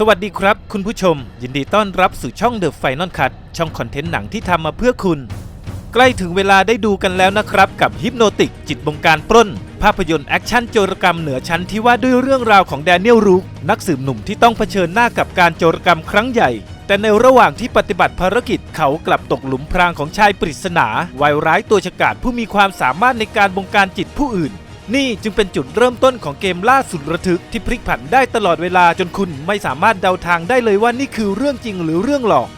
สวัสดีครับ คุณผู้ชม ยินดีต้อนรับสู่ช่อง The Final Cut ช่องคอนเทนต์หนังที่ทำมาเพื่อคุณ ใกล้ถึงเวลาได้ดูกันแล้วนะครับ กับฮิปโนติก จิตบงการปล้น ภาพยนตร์แอคชั่นโจรกรรมเหนือชั้นที่ว่าด้วยเรื่องราวของแดเนียลรูกนักสืบหนุ่มที่ต้องเผชิญหน้ากับการโจรกรรมครั้งใหญ่ แต่ในระหว่างที่ปฏิบัติภารกิจเขากลับตกหลุมพรางของชายปริศนาวายร้ายตัวฉกาจผู้มีความสามารถในการบงการจิตผู้อื่น นี่จึงเป็นจุดเริ่มต้นของเกมล่าสุดระทึกที่พลิกผันได้ตลอดเวลาจนคุณไม่สามารถเดาทางได้เลยว่านี่คือเรื่องจริงหรือเรื่องหลอก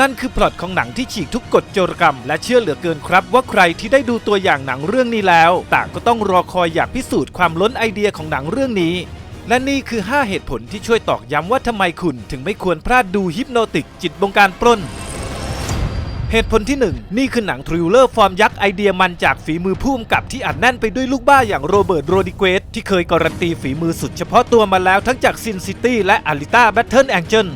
นั่นคือพล็อตของหนังที่ฉีกทุกกฎโจรกรรม และเชื่อเหลือเกินครับว่าใครที่ได้ดูตัวอย่างหนังเรื่องนี้แล้ว ต่างก็ต้องรอคอยอยากพิสูจน์ความล้นไอเดียของหนังเรื่องนี้ และนี่คือ 5 เหตุผลที่ช่วยตอกย้ำว่าทำไมคุณถึงไม่ควรพลาดดูฮิปโนติกจิตบงการปล้น เหตุผลที่ 1 นี่คือหนังทริลเลอร์ฟอร์มยักษ์ไอเดียมันจากฝีมือผู้กำกับที่อัดแน่นไปด้วยลูกบ้าอย่างโรเบิร์ตโรดิเกสที่เคยการันตีฝีมือสุดเฉพาะตัวมาแล้วทั้งจากซินซิตี้และอาริต้าแบทเทิลแองเจิล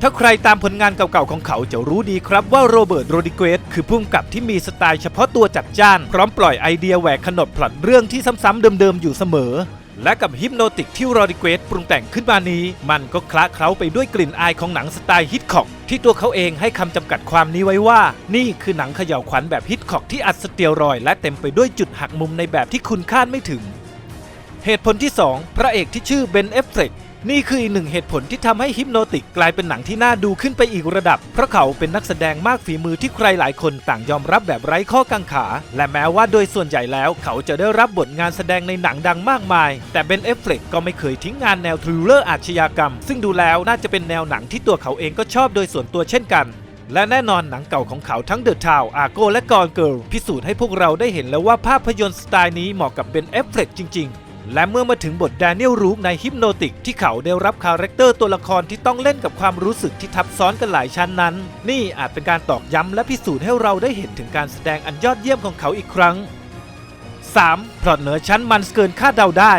ถ้าใครตามผลงานเก่าๆของเขาจะรู้ดีครับว่าโรเบิร์ตโรดิเกสคือผู้กำกับที่มีสไตล์เฉพาะตัวจัดจ้าน พร้อมปล่อยไอเดียแหวกขนบพล็อตเรื่องที่ซ้ำๆเดิมๆอยู่เสมอ และกับฮิปโนติกที่โรดิเกสปรุงแต่งขึ้นมานี้ มันก็คละเคล้าไปด้วยกลิ่นอายของหนังสไตล์ฮิตคอกที่ตัวเขาเองให้คำจำกัดความนี้ไว้ว่า นี่คือหนังเขย่าวขวัญแบบฮิตคอกที่อัดสเตียรอยและเต็มไปด้วยจุดหักมุมในแบบที่คุณคาดไม่ถึง เหตุผลที่ 2 พระเอกที่ชื่อเบนเอฟเฟก นี่คืออีกหนึ่งเหตุผลที่ทำให้ฮิปโนติกกลายเป็นหนังที่น่าดูขึ้นไปอีกระดับ เพราะเขาเป็นนักแสดงมากฝีมือที่ใครหลายคนต่างยอมรับแบบไร้ข้อกังขา และแม้ว่าโดยส่วนใหญ่แล้ว เขาจะได้รับบทงานแสดงในหนังดังมากมาย แต่เบนเอฟเฟลกก็ไม่เคยทิ้งงานแนวทริลเลอร์อาชญากรรม ซึ่งดูแล้วน่าจะเป็นแนวหนังที่ตัวเขาเองก็ชอบโดยส่วนตัวเช่นกันและแน่นอนหนังเก่าของเขาทั้งเดอะทาวอาโกและกอนเกิลพิสูจน์ให้พวกเราได้เห็นแล้วว่าภาพยนตร์สไตล์นี้เหมาะกับเบนเอฟเฟลกจริง ๆ และเมื่อมาถึงบทแดเนียลรูกในฮิปโนติกที่เขาได้รับคาแรคเตอร์ตัวละครที่ต้องเล่นกับความรู้สึกที่ทับซ้อนกันหลายชั้นนั้น นี่อาจเป็นการตอกย้ำและพิสูจน์ให้เราได้เห็นถึงการแสดงอันยอดเยี่ยมของเขาอีกครั้ง 3. พล็อตเหนือชั้นมันเกินคาดเดาได้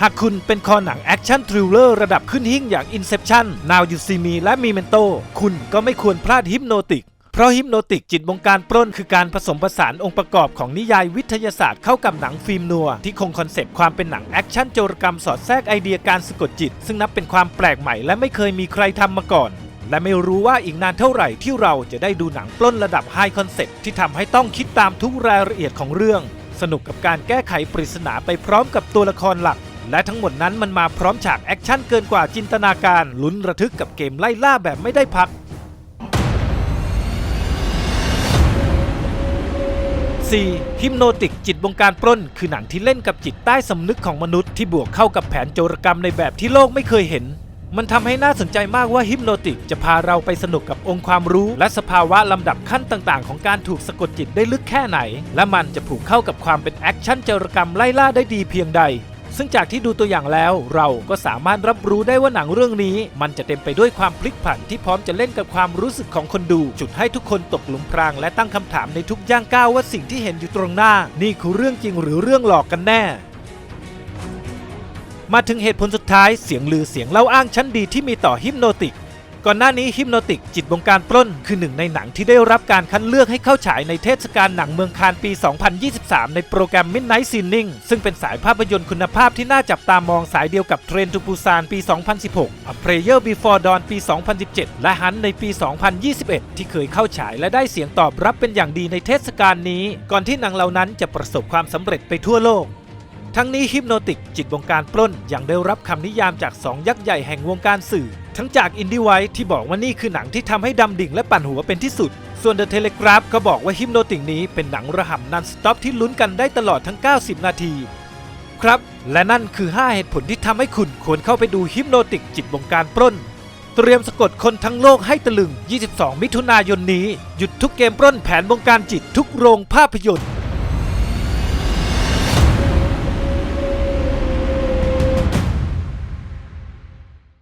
หากคุณเป็นคอหนังแอคชั่นทริลเลอร์ระดับขึ้นหิ่งอย่าง Inception Now You See Me และ Memento คุณก็ไม่ควรพลาดฮิปโนติก เพราะฮิปโนติกจิตบงการปล้นคือการผสมผสานองค์ประกอบของนิยายวิทยาศาสตร์เข้ากับหนังฟิล์มนัว ที่คงคอนเซปต์ความเป็นหนังแอคชั่นโจรกรรมสอดแทรกไอเดียการสะกดจิต ซึ่งนับเป็นความแปลกใหม่และไม่เคยมีใครทำมาก่อน และไม่รู้ว่าอีกนานเท่าไหร่ที่เราจะได้ดูหนังปล้นระดับไฮคอนเซปต์ที่ทำให้ต้องคิดตามทุกรายละเอียดของเรื่อง สนุกกับการแก้ไขปริศนาไปพร้อมกับตัวละครหลักและทั้งหมดนั้นมันมาพร้อมฉากแอคชั่นเกินกว่าจินตนาการลุ้นระทึกกับเกมไล่ล่าแบบไม่ได้พัก 4. ฮิมโนติกจิตบงการปล้น คือหนังที่เล่นกับจิตใต้สำนึกของมนุษย์ที่บวกเข้ากับแผนโจรกรรมในแบบที่โลกไม่เคยเห็น มันทำให้น่าสนใจมากว่าฮิปโนติกจะพาเราไปสนุกกับองค์ความรู้ และสภาวะลำดับขั้นต่างๆ ของการถูกสะกดจิตได้ลึกแค่ไหน และมันจะผูกเข้ากับความเป็นแอคชั่นโจรกรรมไล่ล่าได้ดีเพียงใด ซึ่งจากที่ดูตัวอย่างแล้วเราก็สามารถรับรู้ได้ว่าหนังเรื่องนี้ มันจะเต็มไปด้วยความพลิกผันที่พร้อมจะเล่นกับความรู้สึกของคนดู จุดให้ทุกคนตกหลุมพรางและตั้งคำถามในทุกย่างก้าวว่าสิ่งที่เห็นอยู่ตรงหน้า นี่คือเรื่องจริงหรือเรื่องหลอกกันแน่มาถึงเหตุผลสุดท้ายเสียงลือเสียงเล่าอ้างชั้นดีที่มีต่อฮิปโนติก ก่อนหน้านี้ฮิปโนติกจิตบงการปล้น คือหนึ่งในหนังที่ได้รับการคัดเลือกให้เข้าฉายในเทศกาลหนังเมืองคานปี 2023 ในโปรแกรม Midnight Screening ซึ่งเป็นสายภาพยนตร์คุณภาพที่น่าจับตามองสายเดียวกับเทรนทูปูซานปี 2016 A Prayer Before Dawn ปี 2017 และฮันในปี 2021 ที่เคยเข้าฉายและได้เสียงตอบรับเป็นอย่างดีในเทศกาลนี้ ก่อนที่หนังเหล่านั้นจะประสบความสำเร็จไปทั่วโลกทั้งนี้ฮิปโนติกจิตวงการปล้นยังได้รับคำนิยามจาก2ยักษ์ใหญ่แห่งวงการสื่อ ทั้งจากอินดี้ไวท์ที่บอกว่านี่คือหนังที่ทำให้ดำดิ่งและปั่นหัวเป็นที่สุด ส่วนเดอะเทเลกราฟก็บอกว่าฮิปโนติกนี้เป็นหนังระห่ำนันสต็อปที่ลุ้นกันได้ตลอดทั้ง 90 นาที ครับ และนั่นคือ 5 เหตุผลที่ทำให้คุณควรเข้าไปดูฮิปโนติกจิตวงการปล้น เตรียมสะกดคนทั้งโลกให้ตะลึง 22 มิถุนายนนี้ หยุดทุกเกมปล้นแผนวงการจิตทุกโรงภาพยนตร์